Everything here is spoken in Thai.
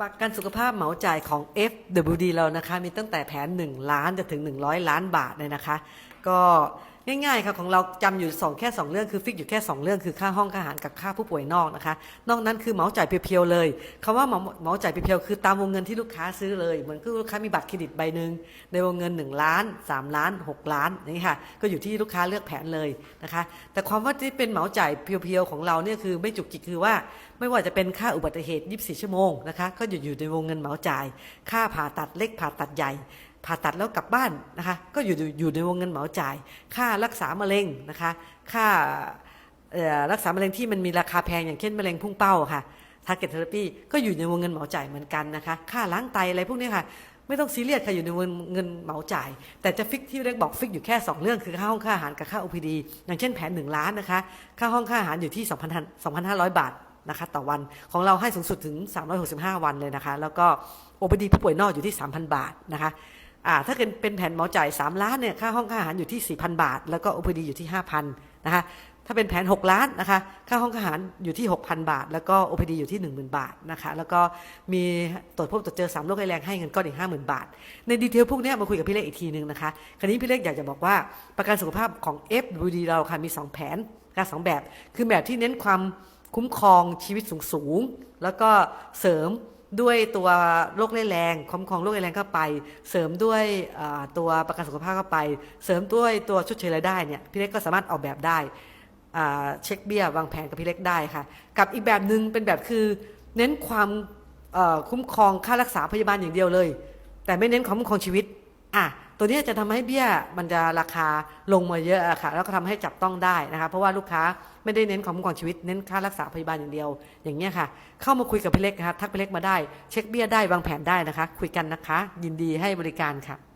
ประกันสุขภาพเหมาจ่ายของ FWD เรานะคะ มีตั้งแต่แผน 1 ล้านจะถึง 100 ล้านบาทเลยนะคะ ก็ ง่ายๆค่ะของเราจำอยู่สองแค่ 2 เรื่องคือฟิกอยู่แค่ 2 เรื่องคือค่าห้องค่าอาหารกับค่าผู้ป่วยนอกนะคะ นอกนั้นคือเหมาจ่ายเพียวๆเลยคำว่าเหมาจ่ายเพียวๆคือตามวงเงินที่ลูกค้าซื้อเลย เหมือนคือลูกค้ามีบัตรเครดิตใบหนึ่งในวงเงิน 1 ล้าน 3 ล้าน 6 ล้านอย่างนี้ค่ะก็อยู่ที่ลูกค้าเลือกแผนเลยนะคะ แต่ความว่าที่เป็นเหมาจ่ายเพียวๆของเราเนี่ยคือไม่จุกจิกคือว่า ไม่ว่าจะเป็นค่าอุบัติเหตุ 24 ชั่วโมงนะคะก็อยู่อยู่ในวงเงินเหมาจ่าย ค่าผ่าตัดเล็กผ่าตัดใหญ่ ผ่าตัดแล้วกลับบ้านนะคะ ก็อยู่อยู่ในวงเงินเหมาจ่าย ค่ารักษามะเร็งนะคะ ค่ารักษามะเร็งที่มันมีราคาแพงอย่างเช่นมะเร็งพุ่งเป้าค่ะ target therapy ก็อยู่ในวงเงินเหมาจ่ายเหมือนกันนะคะ ค่าล้างไตอะไรพวกนี้ค่ะ ไม่ต้องซีเรียสค่ะอยู่ในวงเงินเหมาจ่าย แต่จะฟิกที่เรียกบอกฟิกอยู่แค่ 2 เรื่องคือค่าห้องค่าอาหารกับค่า OPD อย่างเช่นแผน 1 ล้านนะคะ ค่าห้องค่าอาหารอยู่ที่ 2,500 บาทนะคะต่อวันของเราให้สูงสุดถึง 365 วันเลยนะคะ แล้วก็ OPD ผู้ป่วยนอกอยู่ที่ 3,000 บาทนะคะ อ่าถ้าเกิดเป็นแผนเหมาจ่าย 3 ล้านเนี่ยค่าห้องค่าอาหารอยู่ที่ 4,000 บาท แล้วก็ OPD อยู่ที่ 5,000นะคะถ้าเป็นแผน 6 ล้านนะคะค่าห้องค่าอาหารอยู่ที่ 6,000 บาท แล้วก็ OPD อยู่ที่ 10,000 บาทนะคะแล้วก็มีตรวจพบตรวจเจอ3โรคร้ายแรงให้เงินก้อนอีก50,000 บาท ในดีเทลพวกนี้มาคุยกับพี่เล็กอีกทีนึงนะคะคราวนี้พี่เล็กอยากจะบอกว่าประกันสุขภาพของ FWD เราค่ะมีสองแผนการสองแบบ คือแบบที่เน้นความคุ้มครองชีวิตสูงๆแล้วก็เสริม ด้วยตัวโรคเรื้อแรงคุ้มครองโรคเรื้อแรงเข้าไป เสริมด้วยตัวประกันสุขภาพเข้าไป เสริมด้วยตัวชดเชยรายได้เนี่ยพี่เล็กก็สามารถออกแบบได้เช็คเบี้ยวางแผนกับพี่เล็กได้ค่ะ กับอีกแบบหนึ่งเป็นแบบคือ เน้นความคุ้มครองค่ารักษาพยาบาลอย่างเดียวเลย แต่ไม่เน้นความคุ้มครองชีวิตอะ ตัวนี้จะทำให้เบี้ยมันจะราคาลงมาเยอะอะค่ะ แล้วก็ทำให้จับต้องได้นะคะเพราะว่าลูกค้าไม่ได้เน้นความคุ้มครองชีวิตเน้นค่ารักษาพยาบาลอย่างเดียว อย่างเงี้ยค่ะ เข้ามาคุยกับพี่เล็กนะคะทักพี่เล็กมาได้ เช็คเบี้ยได้วางแผนได้นะคะ คุยกันนะคะ ยินดีให้บริการค่ะ